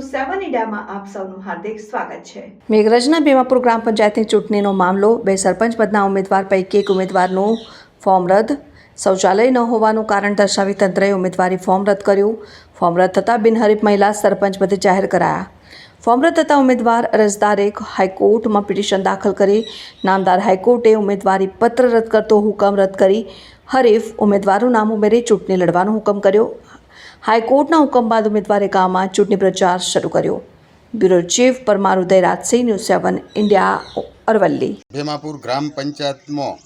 સૌનું હાર્દિક સ્વાગત છે. મેઘરજના ભીમાપુર ગ્રામ પંચાયતની ચૂંટણીનો મામલો, બે સરપંચ પદના ઉમેદવાર પૈકી એક ઉમેદવારનું ફોર્મ રદ. શૌચાલય ન હોવાનું કારણ દર્શાવી તંત્રએ ઉમેદવારી ફોર્મ રદ કર્યું. ફોર્મ રદ થતાં બિનહરીફ મહિલા સરપંચ પદે જાહેર કરાયા. ફોર્મ રદ થતાં ઉમેદવાર અરજદારે હાઈકોર્ટમાં પિટિશન દાખલ કરી. નામદાર હાઈકોર્ટે ઉમેદવારી પત્ર રદ કરતો હુકમ રદ કરી. હરીફ ઉમેદવારનું નામ ઉમેરી ચૂંટણી લડવાનો હુકમ કર્યો. હાઈકોર્ટના હુકમ બાદ ઉમેદવારે ગામમાં ચૂંટણી પ્રચાર શરૂ કર્યો. Bureau chief Parmar Uday Rajsinh news seven India, Aravalli. Bhimapur ગ્રામ પંચાયતમાં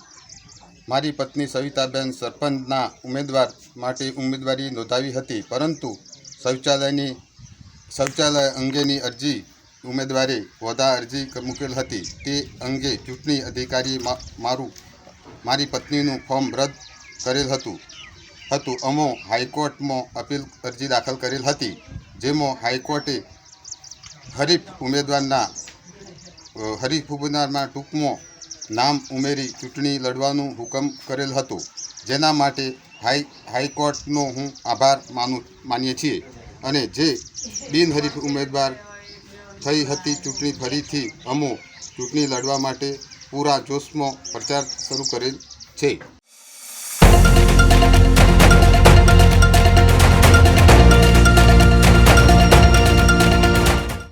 મારી પત્ની સવિતાબેન સરપંચના ઉમેદવાર માટે ઉમેદવારી નોંધાવી હતી, પરંતુ શૌચાલયની, શૌચાલય અંગેની અરજી ઉમેદવારે હોદ્દા અરજી મૂકેલ હતી. તે અંગે ચૂંટણી અધિકારીએ મારું, મારી પત્નીનું ફોર્મ રદ કરેલ હતું. હતું. અમો હાઈકોર્ટમાં અપીલ અરજી દાખલ કરેલ હતી, જેમાં હાઈકોર્ટે હરીફ ઉમેદવારના હરીફ ઉમેદવારમાં ટૂંકમાં નામ ઉમેરી ચૂંટણી લડવાનું હુકમ કરેલ હતું. જેના માટે હાઈ, હાઈકોર્ટનો હું આભાર માનું, માનીએ છીએ. અને જે બિનહરીફ ઉમેદવાર થઈ હતી ચૂંટણી ફરીથી અમો ચૂંટણી લડવા માટે પૂરા જોશમાં પ્રચાર શરૂ કરેલ છે.